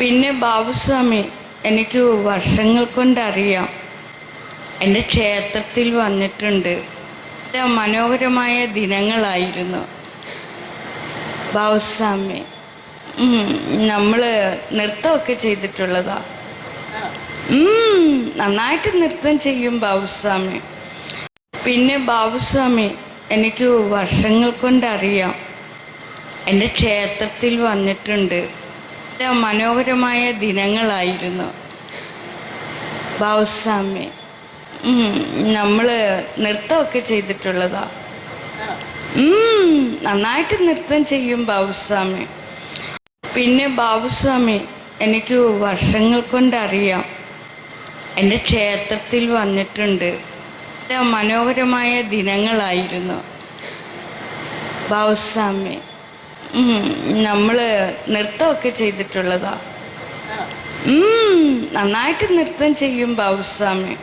പിന്നെ ബാബുസ്വാമി എനിക്ക് വർഷങ്ങൾ കൊണ്ടറിയാം. എന്റെ ക്ഷേത്രത്തിൽ വന്നിട്ടുണ്ട്. മനോഹരമായ ദിനങ്ങളായിരുന്നു. ബാബുസ്വാമി നമ്മൾ നൃത്തമൊക്കെ ചെയ്തിട്ടുള്ളതാ. നന്നായിട്ട് നൃത്തം ചെയ്യും ബാബുസ്വാമി. പിന്നെ ബാബുസ്വാമി എനിക്ക് വർഷങ്ങൾ കൊണ്ടറിയാം. എന്റെ ക്ഷേത്രത്തിൽ വന്നിട്ടുണ്ട്. വളരെ മനോഹരമായ ദിനങ്ങളായിരുന്നു. ബാബുസ്വാമി നമ്മൾ നൃത്തമൊക്കെ ചെയ്തിട്ടുള്ളതാ. നന്നായിട്ട് നൃത്തം ചെയ്യും ബാബുസ്വാമി പിന്നെ ബാബുസ്വാമി എനിക്ക് വർഷങ്ങൾ കൊണ്ടറിയാം. എന്റെ ക്ഷേത്രത്തിൽ വന്നിട്ടുണ്ട്. മനോഹരമായ ദിനങ്ങളായിരുന്നു. ബാബുസ്വാമി നമ്മൾ നൃത്തമൊക്കെ ചെയ്തിട്ടുള്ളതാ. നന്നായിട്ട് നൃത്തം ചെയ്യും ബാബുസ്വാമി.